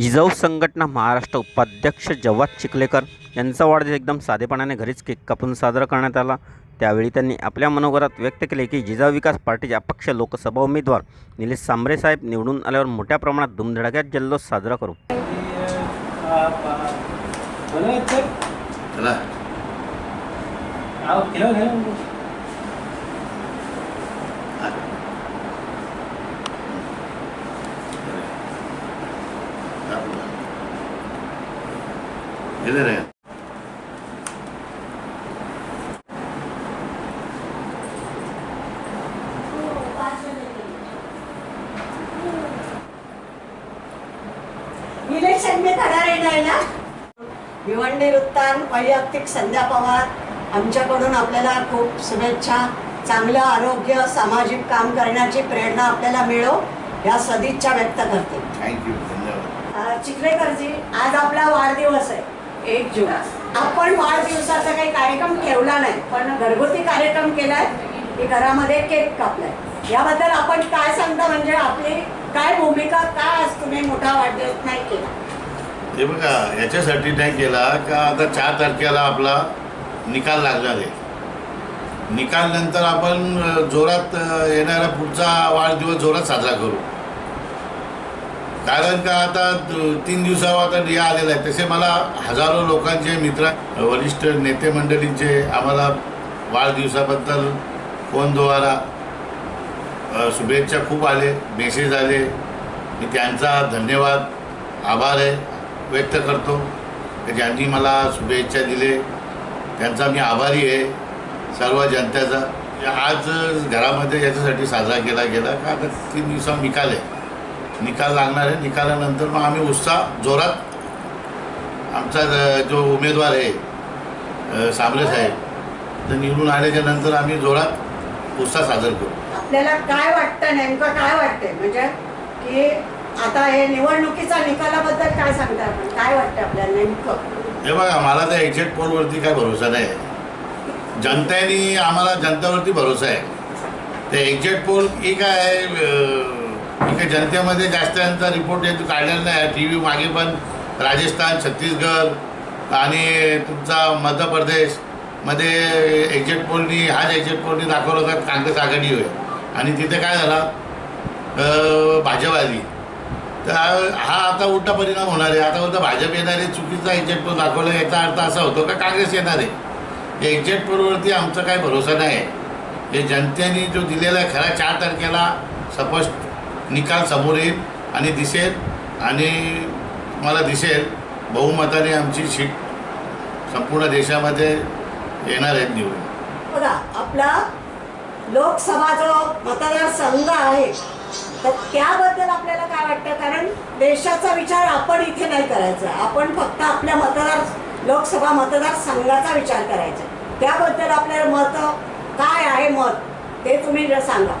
जिजाऊ संघटना महाराष्ट्र उपाध्यक्ष जवाद चिखलेकर यांचा वाढदिवस एकदम साधेपणाने घरीच केक कापून साजरा करण्यात आला. त्यावेळी त्यांनी आपल्या मनोगरात व्यक्त केले की जिजाऊ विकास पार्टीचे अपक्ष लोकसभा उमेदवार निलेश सांबरे साहेब निवडून आल्यावर मोठ्या प्रमाणात धुमधडाक्यात जल्लोष साजरा करू. चला. इलेक्शन में ना भिवंडी वृत्तांत वैयक्तिक संध्या पवार आमच्याकडून आपल्याला खूप शुभेच्छा चांगलं आरोग्य सामाजिक काम करण्याची प्रेरणा आपल्याला मिळो या सदिच्छा व्यक्त करते थँक्यू धन्यवाद चिखलेकरजी आज आपला वाढदिवस आहे एक जून. आपण वाढदिवसाचा काही कार्यक्रम ठेवला नाही पण घरगुती कार्यक्रम केलाय की घरामध्ये केक कापलाय. याबद्दल आपण काय सांगता म्हणजे आपली काय भूमिका काय आज तुम्ही मोठा वाढदिवस नाही केला? हे बघा याच्यासाठी नाही केला का आता चार तारखेला आपला निकाल लागणार आहे. निकाल नंतर आपण जोरात येणारा पुढचा वाढदिवस जोरात साजरा करू. कारण का आता तीन दिवसावर आता डिया आलेलं आहे. तसे मला हजारो लोकांचे मित्र वरिष्ठ नेते मंडळींचे आम्हाला वाढदिवसाबद्दल फोनद्वारा शुभेच्छा खूप आले मेसेज आले. मी त्यांचा धन्यवाद आभार आहे व्यक्त करतो. ज्यांनी मला शुभेच्छा दिले त्यांचा मी आभारी आहे सर्व जनतेचा. आज घरामध्ये याच्यासाठी साजरा केला गेला का? तीन दिवसा निकाल आहे. निकाल लागणार आहे. निकालानंतर मग आम्ही उत्साह जोरात आमचा ज- उमेदवार आहे सांबरे साहेब तर निवडून आल्याच्यानंतर आम्ही जोरात उत्साह साजर करू. आपल्याला काय वाटतं नेमकं काय वाटतंय? म्हणजे की आता हे निवडणुकीचा निकालाबद्दल काय सांगता आपण? काय वाटतं आपल्याला नेमकं? हे बघा मला त्या एक्झॅक्ट पोलवरती काय भरोसा नाही. जनतेने आम्हाला जनतेवरती भरोसा आहे. ते एक्झॅक्ट पोल काय आहे अं, काय जनतेमध्ये जास्त यांचा रिपोर्ट येतो काढलेला नाही. टी व्ही मागे पण राजस्थान छत्तीसगड आणि तुमचा मध्य प्रदेशमध्ये पोलनी हाच एक्झिट पोलनी दाखवला होता काँग्रेस आघाडी होईल आणि तिथे काय झालं? भाजप आली तर हा आता उलटा परिणाम होणार आहे. आता उलटा भाजप येणार आहे चुकीचा एक्झिट पोल दाखवला याचा अर्थ असा होतो का काँग्रेस येणार आहे? एक्झिट पोलवरती आमचा काही भरोसा नाही. आहे हे जनतेने जो दिलेला आहे खरा चार तारखेला स्पष्ट निकाल समोर येईल आणि दिसेल आणि मला दिसेल बहुमताने आमची सीट संपूर्ण देशामध्ये येणार आहेत निवडून. बघा आपला लोकसभा जो मतदारसंघ आहे तर त्याबद्दल आपल्याला काय वाटतं? कारण देशाचा विचार आपण इथे नाही करायचा. आपण फक्त आपल्या मतदार लोकसभा मतदारसंघाचा विचार करायचा. त्याबद्दल आपल्याला मत काय आहे मत ते तुम्ही सांगा.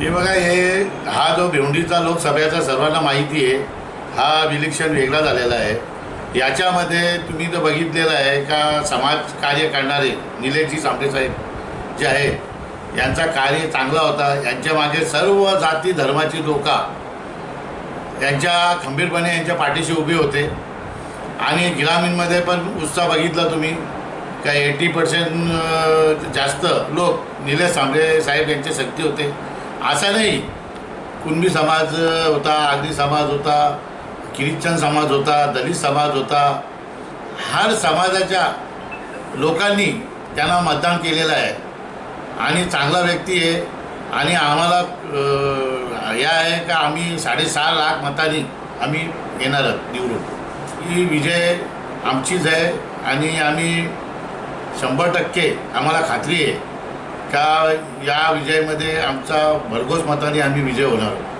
हे बघा हे हा जो भिवंडीचा लोकसभेचा सर्वांना माहिती आहे हा विलक्षण वेगळा झालेला आहे. याच्यामध्ये तुम्ही तर बघितलेलं आहे का समाज कार्य करणारे निलेशजी सांबरे साहेब जे आहे यांचा कार्य चांगला होता. यांच्या मागे सर्व जाती धर्माची लोका यांच्या खंबीरपणे यांच्या पाठीशी उभे होते. आणि ग्रामीणमध्ये पण उत्साह बघितला तुम्ही का एटी पर्सेंट जास्त लोक निलेश सांबरे साहेब यांचे शक्ती होते. असं नाही. कुणबी समाज होता आगरी समाज होता ख्रिश्चन समाज होता दलित समाज होता हर समाजाच्या लोकांनी त्यांना मतदान केलेलं आहे. आणि चांगला व्यक्ती आहे. आणि आम्हाला हे या आहे का आम्ही साडेसहा लाख मतांनी आम्ही येणार आहोत निवडून. ही विजय आमचीच आहे. आणि आम्ही शंभर टक्के आम्हाला खात्री आहे. का या विजयामध्ये आमचा भरघोस मताने आम्ही विजय होणार. आहोत